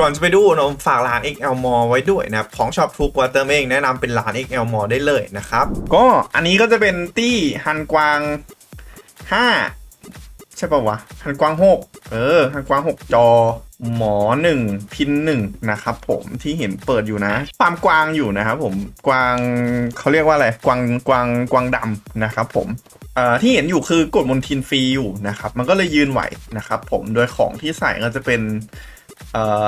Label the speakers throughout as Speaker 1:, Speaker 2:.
Speaker 1: ก่อนจะไปดูนมฝากร้าน XL m o ไว้ด้วยนะครับของช็อปทุกวอเตอร์เองแนะนำเป็นร้าน XL m o ได้เลยนะครับ ก็อันนี้ก็จะเป็นตี้ฮันกวาง 5 ใช่ป่าวะฮันกวาง 6 เออฮันกวาง 6 จอหมอ 1 พิน 1 นะครับผมที่เห็นเปิดอยู่นะฟามกวางอยู่นะครับผมกวางเขาเรียกว่าอะไรกวางกวางกวางดำนะครับผมที่เห็นอยู่คือกดมนทินฟรีอยู่นะครับ มันก็เลยยืนไหวนะครับผมโดยของที่ใส่ก็จะเป็น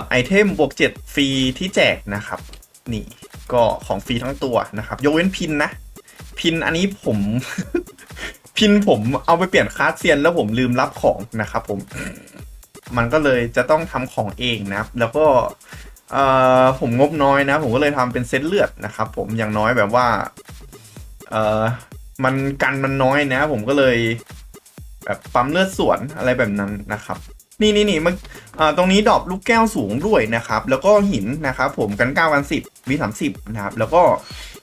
Speaker 1: ไอเทมบวก7ฟรีที่แจกนะครับ นี่ก็ของฟรีทั้งตัวนะครับ ยกเว้นพินนะ พินอันนี้ผม พินผมเอาไปเปลี่ยนคาสเซียน แล้วผมลืมรับของนะครับผม มันก็เลยจะต้องทำของเองนะครับแล้วก็ผมงบน้อยนะ ผมก็เลยทำเป็นเซตเลือดนะครับ ผมอย่างน้อยแบบว่าเออมันกันมันน้อยนะ ผมก็เลย แบบปั๊มเลือดสวนอะไรแบบนั้นนะครับ นี่นี่นี่มันอ่าตรงนี้ดอบลูกแก้วสูงด้วยนะครับ แล้วก็หินนะครับ ผมกันเก้ากันสิบวีสามสิบนะครับ แล้วก็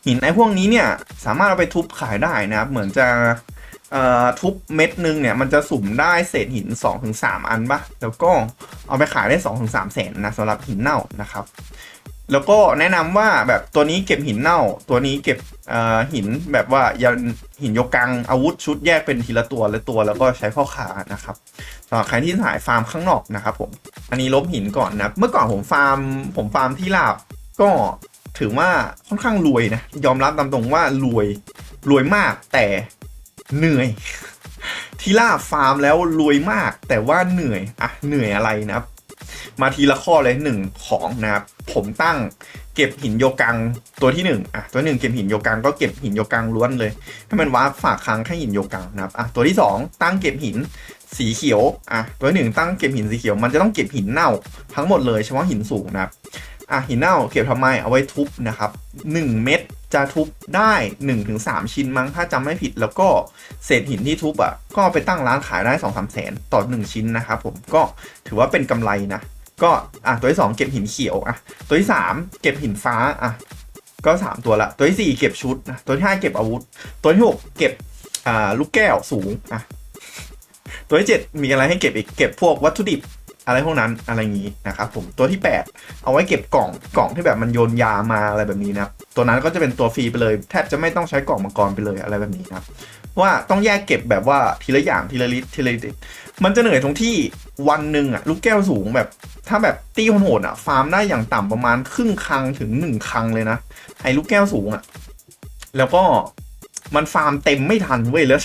Speaker 1: หินไอ้พวกนี้เนี่ยสามารถเอาไปทุบขายได้นะครับ เหมือนจะทุบเม็ดนึงเนี่ยมันจะสุ่มได้เศษหิน 2-3 อันปะแล้วก็เอาไปขายได้ 2-3แสนนะสำหรับหินเน่านะครับ แล้วก็แนะนำว่าแบบตัวนี้เก็บหินเน่า ตัวนี้เก็บหินแบบว่ายันหินโยกังอาวุธชุดแยกเป็นทีละตัวละตัวแล้วก็ใช้พ่อขานะครับสำหรับใครที่สายฟาร์มข้างนอกนะครับผมอันนี้ลบหินก่อนนะเมื่อก่อนผมฟาร์มผมฟาร์มที่ลาบก็ถือว่าค่อนข้างรวยนะยอมรับตามตรงว่ารวยรวยมากแต่เหนื่อยที่ลาบฟาร์มแล้วรวยมาก แต่ว่าเหนื่อยอะเหนื่อยอะไรนะครับ มาทีละข้อเลยหนึ่งของนะครับผมตั้งเก็บหินโยกังตัวที่หนึ่งอะตัวหนึ่งเก็บหินโยกังก็เก็บหินโยกังล้วนเลย ให้มันวาร์ปฝากค้างแค่หินโยกังนะครับอะตัวที่สองตั้งเก็บหินสีเขียวอะตัวหนึ่งตั้งเก็บหินสีเขียวมันจะต้องเก็บหินเน่าทั้งหมดเลยเฉพาะหินสูงนะครับ อะหินเน่าเก็บทำไมเอาไว้ทุบนะครับหนึ่งเม็ดจะทุบได้1นถึงสชิ้นมั้งถ้าจำไม่ผิดแล้วก็เศษหินที่ทุบอะก็เอาไปตั้งร้านขายได้2องสามแสนต่อ 1 ชิ้นนะครับผมก็ถือว่าเป็นกำไรนะก็อะตัวที่สองเก็บหินเขียวอะตัวที่สามเก็บหินฟ้าอะก็สามตัวละตัวที่สี่เก็บชุดนะตัวที่ห้าเก็บอาวุธ ตัวที่หกเก็บอ่าลูกแก้วสูงอะตัวที่เจ็ดมีอะไรให้เก็บอีกเก็บพวกวัตถุดิบ อะไรพวกนั้นอะไรอย่างนี้นะครับผมตัวที่แปดเอาไว้เก็บกล่องกล่องที่แบบมันโยนยามาอะไรแบบนี้นะครับตัวนั้นก็จะเป็นตัวฟรีไปเลย แทบจะไม่ต้องใช้กล่องมังกรไปเลยอะไรแบบนี้นะครับว่าต้องแยกเก็บแบบว่าทีละอย่างทีละลิตรทีละลิตรมันจะเหนื่อยตรงที่วันหนึ่งอะลูกแก้วสูงแบบ ถ้าแบบตีโหดอะฟาร์มได้อย่างต่ำประมาณครึ่งครังถึงหนึ่งครังเลยนะไอ้ลูกแก้วสูงอะแล้วก็มันฟาร์มเต็มไม่ทันเว้ยแล้ว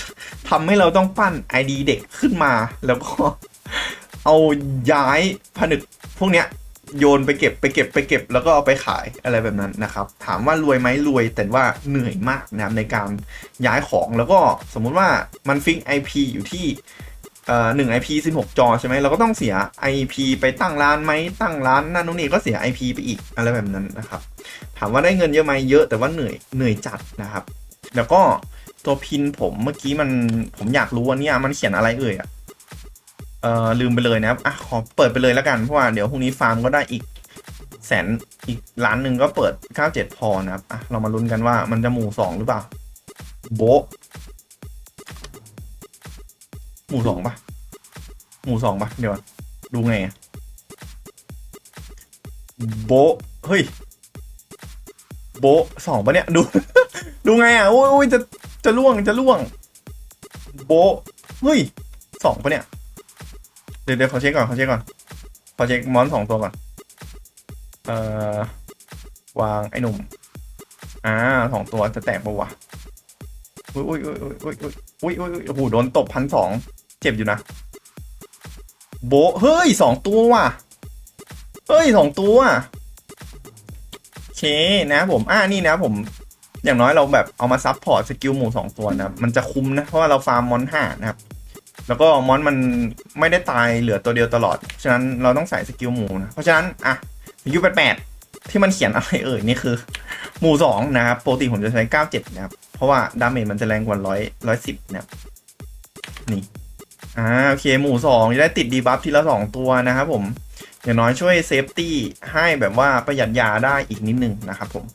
Speaker 1: ทำให้เราต้องปั้นไอดีเด็กขึ้นมาแล้วก็ เอาย้ายผนึกพวกเนี้ยโยนไปเก็บไปเก็บไปเก็บ แล้วก็เอาไปขายอะไรแบบนั้นนะครับ ถามว่ารวยไหมรวยแต่ว่าเหนื่อยมากนะในการย้ายของแล้วก็สมมุติว่ามันฟิก IP อยู่ที่เอ่อหนึ่ง IP 16จอใช่ไหมเราก็ต้องเสีย IP ไปตั้งร้านไหมตั้งร้านนั่นนู่นนี่ก็เสีย IP ไปอีกอะไรแบบนั้นนะครับ ถามว่าได้เงินเยอะไหมเยอะแต่ว่าเหนื่อยเหนื่อยจัดนะครับ แล้วก็ตัวพินผมเมื่อกี้มันผมอยากรู้ว่าเนี่ยมันเขียนอะไรเอ่ยอะ เอ่อลืมไปเลยนะครับอะขอเปิดไปเลยแล้วกันเพราะว่าเดี๋ยวพรุ่งนี้ฟาร์มก็ได้อีกแสนอีกล้านหนึ่งก็เปิด 97 พอนะครับอะเรามาลุ้นกันว่ามันจะหมู่สองหรือเปล่า โบหมู่สองปะหมู่สองปะเดี๋ยวดูไงอะโบเฮ้ย โบสองปะเนี่ย ดู ดูไงอะโอ้ยจะจะล่วงจะล่วง โบเฮ้ยสองปะเนี่ย เดี๋ยวเดี๋ยวขอเช็คก่อนขอเช็คก่อนขอเช็คมอนสองตัวก่อน เอ่อ วางไอ้หนุ่ม อ่าสองตัวจะแตกปะวะอุ้ยอุ้ยอุ้ยอุ้ยอุ้ยอุ้ยอุ้ยโอ้โหโดนตบพันสองเจ็บอยู่นะ โบเฮ้ยสองตัวว่ะ เฮ้ยสองตัวโอเคนะผม อ่านี่นะผม อย่างน้อยเราแบบเอามาซับพอร์ตสกิลหมูสองตัวนะ มันจะคุ้มนะ เพราะว่าเราฟาร์มมอนห้านะครับ แล้วก็มอนมันไม่ได้ตายเหลือตัวเดียวตลอด ฉะนั้นเราต้องใส่สกิลหมูนะ เพราะฉะนั้น อะยูแปดแปดที่มันเขียนอะไรเอ่ยนี่คือ หมูสองนะครับปกติผมจะใช้เก้าเจ็ดนะครับ เพราะว่าดาเมจมันจะแรงกว่าร้อยร้อยสิบนะครับนี่ อ่าโอเคหมูสองจะได้ติดดีบัฟทีละสองตัวนะครับผมอย่างน้อยช่วยเซฟตี้ให้แบบว่าประหยัดยาได้อีกนิดนึงนะครับผม